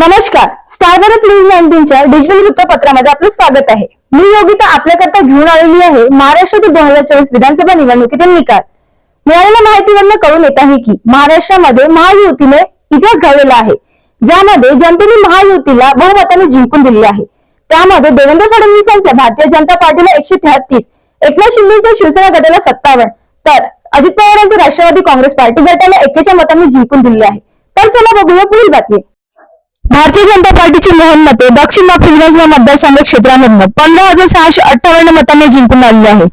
नमस्कार. Star Bharat news नाईन्टीनच्या digital वृत्तपत्रामध्ये आपलं स्वागत आहे. मी योगिता आपल्याकरता घेऊन आलेली आहे महाराष्ट्रातील दोन हजार चोवीस विधानसभा निवडणुकीतील निकाल. मिळालेल्या माहितीवरून कळून येत आहे की महाराष्ट्रामध्ये महायुतीने इतिहास घडलेला आहे. ज्यामध्ये जनतेने महायुतीला बहुमताने जिंकून दिली आहे. त्यामध्ये देवेंद्र फडणवीसांच्या भारतीय जनता पार्टीला एकशे तेहतीस एकनाथ शिंदेच्या शिवसेना गटाला सत्तावन्न तर अजित पवारांच्या राष्ट्रवादी काँग्रेस पार्टी गटाला एकेच्या मतांनी जिंकून दिली आहे. तर चला बघूया पुढील बातमी. भारतीय जनता पार्टीची मोहन मते दक्षिण नागपूर विधानसभा मतदारसंघ क्षेत्रामधनं पंधरा हजार सहाशे अठ्ठावन्न मतांनी जिंकून आलेली आहे.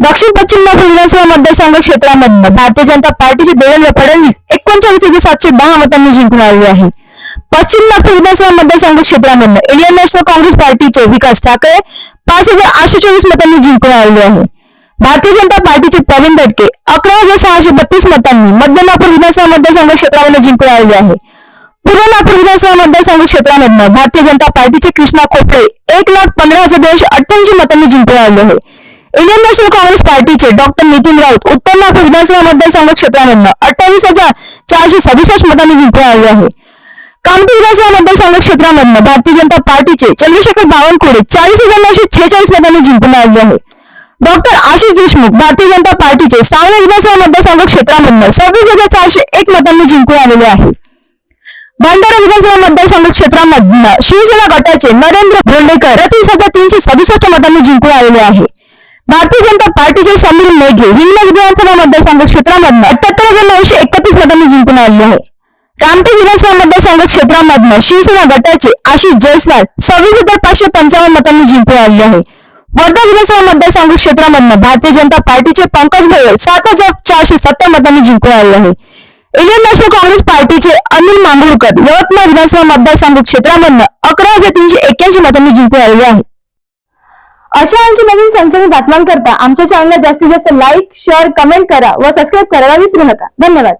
दक्षिण पश्चिम नागपूर विधानसभा मतदारसंघ क्षेत्रामधनं भारतीय जनता पार्टीचे देवेंद्र फडणवीस एकोणचाळीस हजार सातशे दहा मतांनी जिंकून आलेले आहे. पश्चिम नागपूर विधानसभा मतदारसंघ क्षेत्रामधनं इंडियन नॅशनल काँग्रेस पार्टीचे विकास ठाकरे पाच हजार आठशे चोवीस मतांनी जिंकून आलेले आहे. भारतीय जनता पार्टीचे प्रवीण दटके अकरा हजार सहाशे बत्तीस मतांनी मध्य नागपूर विधानसभा मतदारसंघ क्षेत्रामध्ये जिंकून आलेले आहे. पूर्व नागपूर विधानसभा मतदारसंघ क्षेत्रामधनं भारतीय जनता पार्टीचे कृष्णा खोपडे एक लाख पंधरा हजार दोनशे अठ्ठ्याऐंशी मतांनी जिंकून आले आहे. इंडियन नॅशनल काँग्रेस पार्टीचे डॉक्टर नितीन राऊत उत्तर नागपूर विधानसभा मतदारसंघ क्षेत्रामधनं अठ्ठावीस हजार चारशे सदुसष्ट मतांनी जिंकून आले आहे. कामठी विधानसभा मतदारसंघ क्षेत्रामधनं भारतीय जनता पार्टीचे चंद्रशेखर बावनकुळे चाळीस हजार नऊशे छेचाळीस मतांनी जिंकून आले आहे. डॉक्टर आशिष देशमुख भारतीय जनता पार्टीचे सांगली विधानसभा मतदारसंघ क्षेत्रामधनं सव्वीस हजार चारशे एक मतांनी जिंकून आलेले आहे. भंडारा विधानसभा मतदारसंघ क्षेत्रामधनं शिवसेना गटाचे नरेंद्र भोंडेकर तीस हजार तीनशे सदुसष्ट मतांनी जिंकून आलेले आहे. भारतीय जनता पार्टीचे समीर मेघे हिंगणा विधानसभा मतदारसंघ क्षेत्रामधनं अठ्याहत्तर हजार नऊशे एकतीस मतांनी जिंकून आलेले आहे. रामटेक विधानसभा मतदारसंघ क्षेत्रामधनं शिवसेना गटाचे आशिष जयस्वाल सव्वीस हजार पाचशे पंचावन्न मतांनी जिंकून आलेले आहे. वर्धा विधानसभा मतदारसंघ क्षेत्रामधनं भारतीय जनता पार्टीचे पंकज भोयर सात हजार चारशे सत्तर मतांनी जिंकून आले आहे. इंडियन नॅशनल काँग्रेस पार्टीचे अनिल मांगुळकर यवतमाळ विधानसभा मतदारसंघ क्षेत्रामधनं अकरा हजार तीनशे एक्क्याऐंशी मतांनी जिंकून आलेले आहे. अशा आणखी नवीन सनसनी बातम्यांकरता आमच्या चॅनलला जास्तीत जास्त लाईक शेअर कमेंट करा व सबस्क्राईब करायला विसरू नका. धन्यवाद.